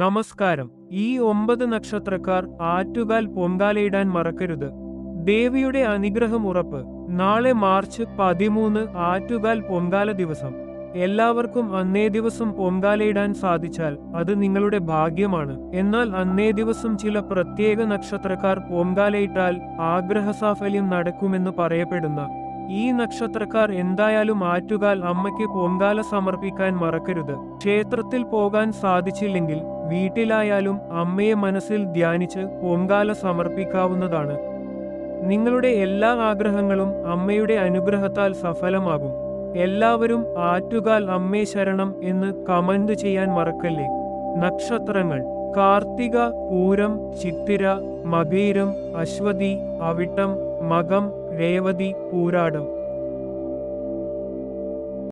നമസ്കാരം. ഈ ഒമ്പത് നക്ഷത്രക്കാർ ആറ്റുകാൽ പൊങ്കാലയിടാൻ മറക്കരുത്. ദേവിയുടെ അനുഗ്രഹം ഉറപ്പ്. നാളെ മാർച്ച് പതിമൂന്ന് ആറ്റുകാൽ പൊങ്കാല ദിവസം. എല്ലാവർക്കും അന്നേ ദിവസം പൊങ്കാലയിടാൻ സാധിച്ചാൽ അത് നിങ്ങളുടെ ഭാഗ്യമാണ്. എന്നാൽ അന്നേ ദിവസം ചില പ്രത്യേക നക്ഷത്രക്കാർ പൊങ്കാലയിട്ടാൽ ആഗ്രഹസാഫല്യം നടക്കുമെന്ന് പറയപ്പെടുന്ന ഈ നക്ഷത്രക്കാർ എന്തായാലും ആറ്റുകാൽ അമ്മയ്ക്ക് പൊങ്കാല സമർപ്പിക്കാൻ മറക്കരുത്. ക്ഷേത്രത്തിൽ പോകാൻ സാധിച്ചില്ലെങ്കിൽ വീട്ടിലായാലും അമ്മയെ മനസ്സിൽ ധ്യാനിച്ച് പൊങ്കാല സമർപ്പിക്കാവുന്നതാണ്. നിങ്ങളുടെ എല്ലാ ആഗ്രഹങ്ങളും അമ്മയുടെ അനുഗ്രഹത്താൽ സഫലമാകും. എല്ലാവരും ആറ്റുകാൽ അമ്മേ ശരണം എന്ന് കമന്റ് ചെയ്യാൻ മറക്കല്ലേ? നക്ഷത്രങ്ങൾ കാർത്തിക പൂരം ചിത്തിര മകീരം അശ്വതി അവിട്ടം മകം രേവതി പൂരാടം.